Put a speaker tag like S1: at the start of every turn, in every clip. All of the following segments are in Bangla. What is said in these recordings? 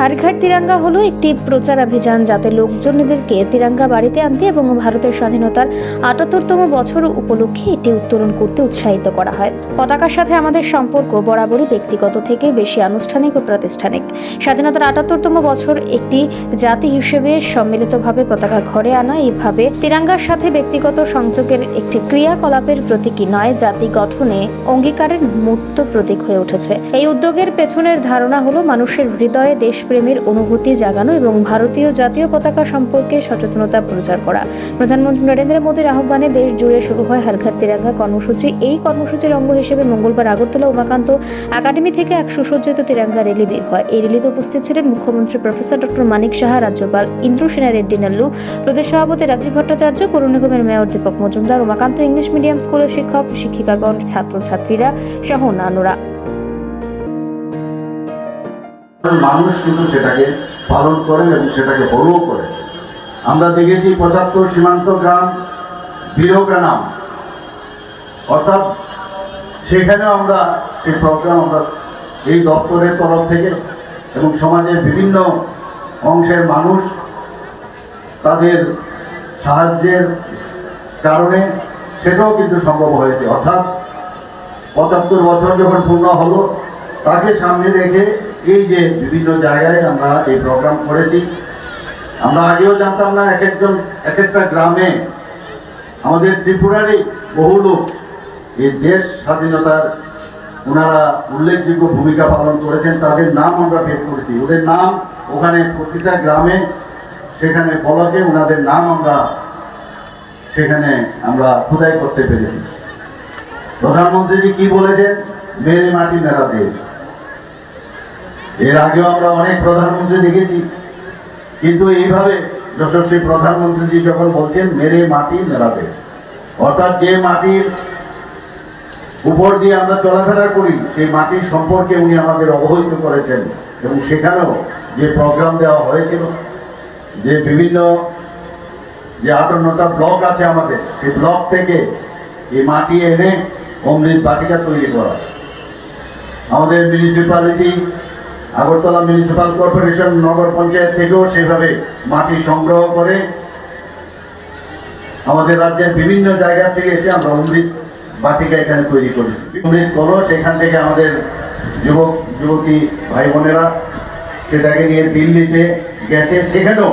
S1: হারঘাট তিরাঙ্গা হলো একটি প্রচারাভিযান যাতে লোকজনদেরকে তিরাঙ্গা বাড়িতে আনতে এবং ভারতের স্বাধীনতার আটাত্তরতম বছর উপলক্ষে এটি উত্তোলন করতে উৎসাহিত করা হয়। পতাকার সাথে আমাদের সম্পর্ক বরাবরই ব্যক্তিগত থেকে বেশি আনুষ্ঠানিক ও প্রাতিষ্ঠানিক। স্বাধীনতার আটাত্তরতম বছর একটি জাতি হিসেবে সম্মিলিতভাবে পতাকা ঘরে আনা এইভাবে তিরাঙ্গার সাথে ব্যক্তিগত সংযোগের একটি ক্রিয়াকলাপের প্রতীকী নয়, জাতি গঠনে অঙ্গীকারের মূর্ত প্রতীক হয়ে উঠেছে। এই উদ্যোগের পেছনের ধারণা হলো মানুষের হৃদয়ে দেশপ্রেমের অনুভূতি জাগানো এবং ভারতীয় জাতীয় পতাকা সম্পর্কে সচেতনতা প্রচার করা। প্রধানমন্ত্রী নরেন্দ্র মোদীর আহ্বানে দেশ জুড়ে শুরু হয় হারঘাট তিরাঙ্গা কর্মসূচি। এই কর্মসূচির অঙ্গ হিসেবে মঙ্গলবার আগরতলা উমাকান্ত একাডেমি থেকে এক সুসজ্জিত তিরাঙ্গা র্যালি বের হয়। এই র্যালিতে উপস্থিত ছিলেন মুখ্যমন্ত্রী প্রফেসর ডক্টর মানিক সাহা, রাজ্যপাল ইন্দ্র সেনা রেড্ডি নাল্লু, প্রদেশ সভাপতি রাজীব ভট্টাচার্য, পৌর নিগমের mayor Dipak Majumdar, Umakanta English medium স্কুলের শিক্ষক, শিক্ষিকাগণ, ছাত্রছাত্রীরা সহ অন্যান্যরা
S2: মানুষ কিন্তু সেটাকে পালন করেন এবং সেটাকে বড়ও করেন। আমরা দেখেছি পঁচাত্তর সীমান্ত গ্রাম বীরগ্রাম অর্থাৎ সেখানেও আমরা সেই প্রোগ্রাম আমরা এই দপ্তরের তরফ থেকে এবং সমাজের বিভিন্ন অংশের মানুষ তাদের সাহায্যের কারণে সেটাও কিন্তু সম্ভব হয়েছে। অর্থাৎ পঁচাত্তর বছর যখন পূর্ণ হলো, তাকে সামনে রেখে এই যে বিভিন্ন জায়গায় আমরা এই প্রোগ্রাম করেছি, আমরা আগেও জানতাম না এক একজন, এক একটা গ্রামে আমাদের ত্রিপুরারই বহু লোক এই দেশ স্বাধীনতার ওনারা উল্লেখযোগ্য ভূমিকা পালন করেছেন, তাদের নাম আমরা বের করেছি। ওদের নাম ওখানে প্রতিটা গ্রামে সেখানে ফলকে ওনাদের নাম আমরা সেখানে আমরা খোদাই করতে পেরেছি। প্রধানমন্ত্রীজি কি বলেছেন? মেরে মাটি মেরা দেশ এর আগেও আমরা অনেক প্রধানমন্ত্রী দেখেছি। কিন্তু এইভাবে যশস্বী প্রধানমন্ত্রীজি যখন বলছেন, মেরে মাটি মেরা দেশ অর্থাৎ যে মাটির উপর দিয়ে আমরা চলাফেরা করি, সেই মাটির সম্পর্কে উনি আমাদের অবহিত করেছেন। এবং সেখানেও যে প্রোগ্রাম দেওয়া হয়েছিল, যে বিভিন্ন যে আটান্নটা ব্লক আছে আমাদের, সেই ব্লক থেকে এই মাটি এনে অমৃত বাটিকা তৈরি করা। আমাদের মিউনিসিপ্যালিটি আগরতলা মিউনিসিপ্যাল কর্পোরেশন নগর পঞ্চায়েত থেকেও সেইভাবে মাটি সংগ্রহ করে আমাদের রাজ্যের বিভিন্ন জায়গা থেকে এসে আমরা অমৃত বাটিকা এখানে তৈরি করি। অমৃত কলস এখান থেকে আমাদের যুবক, যুবতী ভাই বোনেরা সেটাকে নিয়ে দিল্লিতে গেছে। সেখানেও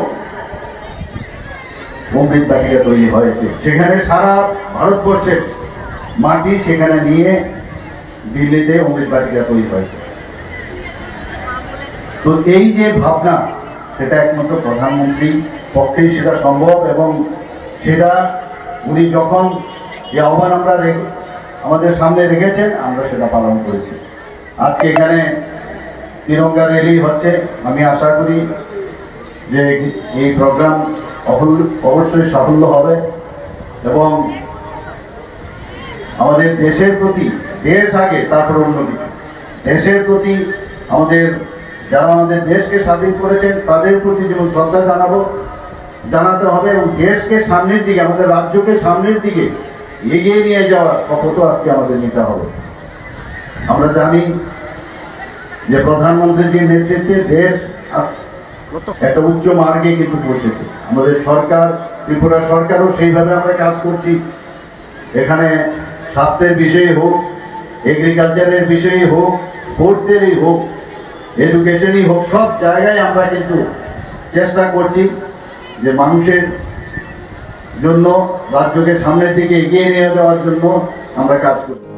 S2: অমৃত বাটিকা তৈরি হয়েছে। সেখানে সারা ভারতবর্ষের মাটি সেখানে নিয়ে দিল্লিতে অমৃত বাটিকা তৈরি হয়েছে। তো এই যে ভাবনা, সেটা একমাত্র প্রধানমন্ত্রী পক্ষেই সেটা সম্ভব এবং সেটা উনি যখন যে আহ্বান আমরা আমাদের সামনে রেখেছেন, আমরা সেটা পালন করেছি। আজকে এখানে তিরঙ্গা র্যালি হচ্ছে। আমি আশা করি যে এই প্রোগ্রাম অবশ্যই সাফল্য হবে এবং আমাদের দেশের প্রতি, দেশ আগে, তারপর অন্য দেশের প্রতি আমাদের যারা আমাদের দেশকে স্বাধীন করেছেন, তাদের প্রতি যেমন শ্রদ্ধা জানাব, জানাতে হবে এবং দেশকে সামনের দিকে, আমাদের রাজ্যকে সামনের দিকে এগিয়ে নিয়ে যাওয়ার শপথও আজকে আমাদের নিতে হবে। আমরা জানি যে প্রধানমন্ত্রীজির নেতৃত্বে দেশ একটা উচ্চ মার্গে কিন্তু পৌঁছেছে। আমাদের সরকার, ত্রিপুরা সরকারও সেইভাবে আমরা কাজ করছি। এখানে স্বাস্থ্যের বিষয়ে হোক এগ্রিকালচারের বিষয়ে হোক স্পোর্টসেরই হোক এডুকেশনই হোক, সব জায়গায় আমরা কিন্তু চেষ্টা করছি যে মানুষের জন্য, রাজ্যকে সামনের দিকে এগিয়ে নিয়ে যাওয়ার জন্য আমরা কাজ করি